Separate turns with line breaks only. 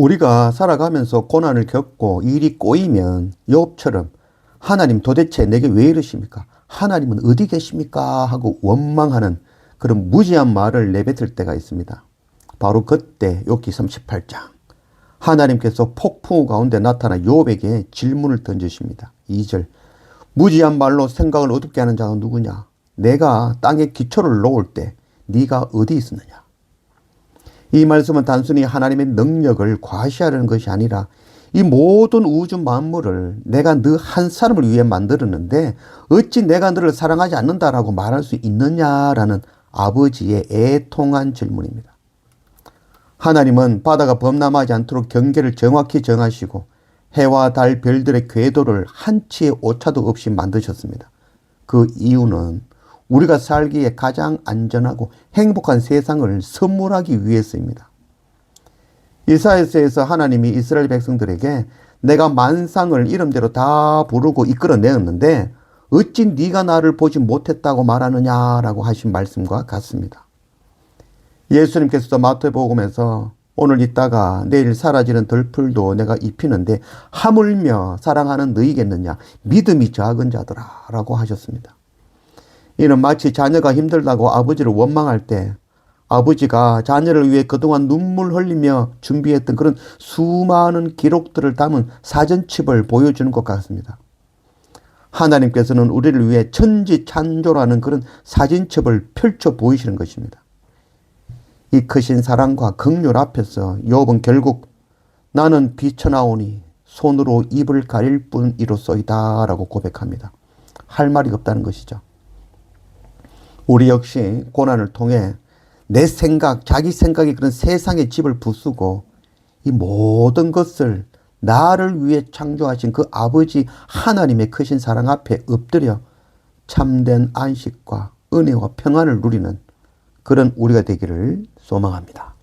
우리가 살아가면서 고난을 겪고 일이 꼬이면 욥처럼 하나님 도대체 내게 왜 이러십니까? 하나님은 어디 계십니까? 하고 원망하는 그런 무지한 말을 내뱉을 때가 있습니다. 바로 그때 욥기 38장 하나님께서 폭풍 가운데 나타나 욥에게 질문을 던지십니다. 2절 무지한 말로 생각을 어둡게 하는 자가 누구냐? 내가 땅에 기초를 놓을 때 네가 어디 있었느냐? 이 말씀은 단순히 하나님의 능력을 과시하려는 것이 아니라 이 모든 우주 만물을 내가 너 한 사람을 위해 만들었는데 어찌 내가 너를 사랑하지 않는다라고 말할 수 있느냐라는 아버지의 애통한 질문입니다. 하나님은 바다가 범람하지 않도록 경계를 정확히 정하시고 해와 달 별들의 궤도를 한치의 오차도 없이 만드셨습니다. 그 이유는 우리가 살기에 가장 안전하고 행복한 세상을 선물하기 위해서입니다. 이사야서에서 하나님이 이스라엘 백성들에게 내가 만상을 이름대로 다 부르고 이끌어내었는데 어찌 네가 나를 보지 못했다고 말하느냐라고 하신 말씀과 같습니다. 예수님께서도 마태복음에서 오늘 있다가 내일 사라지는 덜풀도 내가 입히는데 하물며 사랑하는 너희겠느냐 믿음이 작은 자들아 라고 하셨습니다. 이는 마치 자녀가 힘들다고 아버지를 원망할 때 아버지가 자녀를 위해 그동안 눈물 흘리며 준비했던 그런 수많은 기록들을 담은 사전집을 보여주는 것 같습니다. 하나님께서는 우리를 위해 천지 찬조라는 그런 사진첩을 펼쳐 보이시는 것입니다. 이 크신 사랑과 극률 앞에서 욥은 결국 나는 비쳐나오니 손으로 입을 가릴 뿐이로소이다라고 고백합니다. 할 말이 없다는 것이죠. 우리 역시 고난을 통해 내 생각, 자기 생각의 그런 세상의 집을 부수고 이 모든 것을 나를 위해 창조하신 그 아버지 하나님의 크신 사랑 앞에 엎드려 참된 안식과 은혜와 평안을 누리는 그런 우리가 되기를 소망합니다.